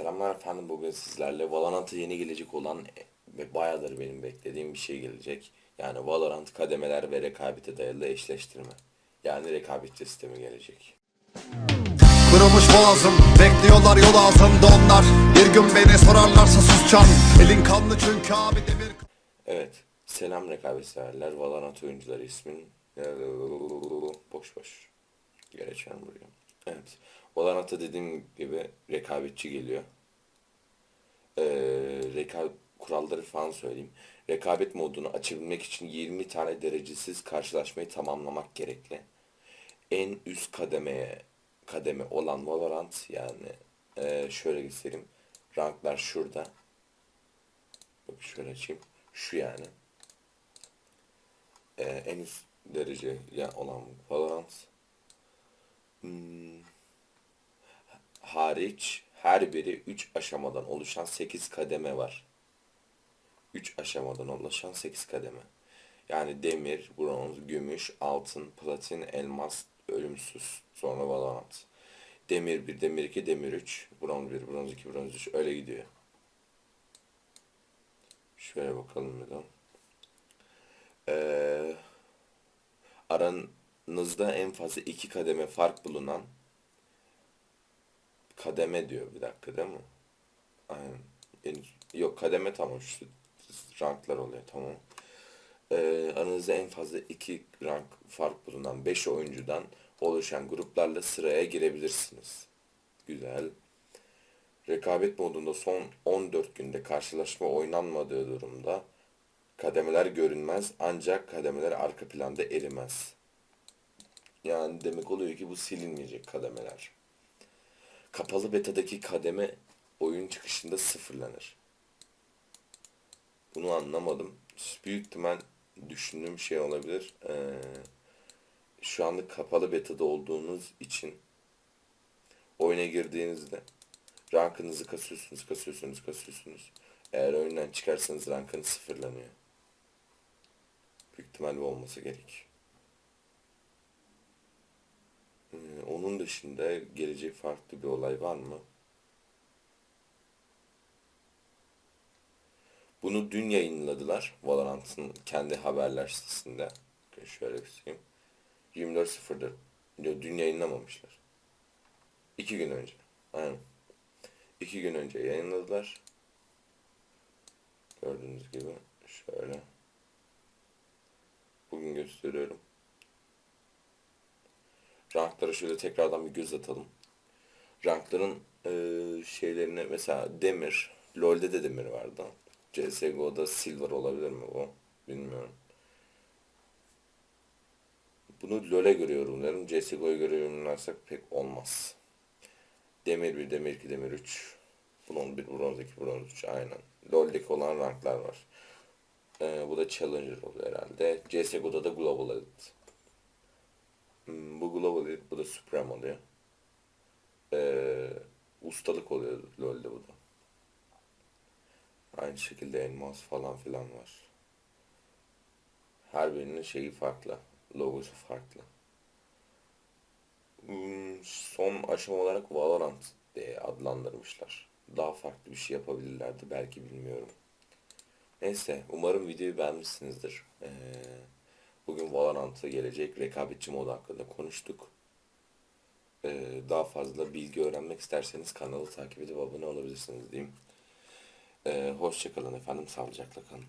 Selamlar efendim bugün sizlerle Valorant'a yeni gelecek olan ve bayağıdır benim beklediğim bir şey gelecek. Yani Valorant kademeler ve rekabete dayalı eşleştirme. Yani rekabetçi sistemi gelecek. Kırılmış boğazım Bekliyorlar yol ağzımda onlar Bir gün beni sorarlarsa susacağım Elin kanlı çünkü abi demir Evet. Selam rekabet severler. Valorant oyuncuları ismin boş boş. Geçelim buraya. Evet. Valorant'ta dediğim gibi rekabetçi geliyor. Ee, reka- kuralları falan söyleyeyim. Rekabet modunu açabilmek için 20 tane derecesiz karşılaşmayı tamamlamak gerekli. En üst kademeye kademe olan Valorant yani ee, şöyle göstereyim. Ranklar şurada. Bak şöyle açayım. Şu yani. Ee, en üst derece ya olan Valorant. Hmm. Hariç her biri 3 aşamadan oluşan 8 kademe var. 3 aşamadan oluşan 8 kademe. Yani demir, bronz, gümüş, altın, platin, elmas, ölümsüz. Sonra Valorant. Demir 1, demir 2, demir 3, bronz 1, bronz 2, bronz 3 öyle gidiyor. Şöyle bakalım bir de. Ee, aranızda en fazla iki kademe fark bulunan kademe diyor bir dakika değil mi? Aynen. En- yok kademe tamam şu ranklar oluyor tamam. Ee, aranızda en fazla iki rank fark bulunan 5 oyuncudan oluşan gruplarla sıraya girebilirsiniz. Güzel. Rekabet modunda son 14 günde karşılaşma oynanmadığı durumda kademeler görünmez ancak kademeler arka planda erimez. Yani demek oluyor ki bu silinmeyecek kademeler. Kapalı betadaki kademe oyun çıkışında sıfırlanır. Bunu anlamadım. Büyük ihtimal düşündüğüm şey olabilir. Ee, şu anda kapalı betada olduğunuz için oyuna girdiğinizde rankınızı kasıyorsunuz, kasıyorsunuz, kasıyorsunuz. Eğer oyundan çıkarsanız rankınız sıfırlanıyor. Büyük ihtimal bu olması gerek. Ee, onun dışında gelecek farklı bir olay var mı? Bunu dün yayınladılar. Valorant'ın kendi haberler sitesinde. Şöyle göstereyim. 24.04. Yo, Dün yayınlamamışlar. İki gün önce. Aynen. İki gün önce yayınladılar. Gördüğünüz gibi şöyle. Bugün gösteriyorum. Ranklara şöyle tekrardan bir göz atalım. Rankların eee, şeylerine mesela demir. LoL'de de demir vardı. CSGO'da silver olabilir mi bu? Bilmiyorum. Bunu LoL'e göre yorumlarım. CSGO'ya göre yorumlarsak pek olmaz. Demir 1, demir 2, demir 3. Bronz 1, bronz 2, bronz 3. Aynen. LoL'deki olan ranklar var. Ee, bu da Challenger oluyor herhalde. CSGO'da da Global Elite. Hmm, bu Global Elite, bu da Supreme oluyor. Ee, ustalık oluyor LoL'de bu da. Aynı şekilde elmas falan filan var. Her birinin şeyi farklı. Logosu farklı. Hmm, son aşama olarak Valorant diye adlandırmışlar. Daha farklı bir şey yapabilirlerdi belki bilmiyorum. Neyse umarım videoyu beğenmişsinizdir. Ee, bugün Valorant'a gelecek rekabetçi modu hakkında konuştuk. Ee, daha fazla bilgi öğrenmek isterseniz kanalı takip edip abone olabilirsiniz diyeyim. Ee, hoşçakalın efendim sağlıcakla kalın.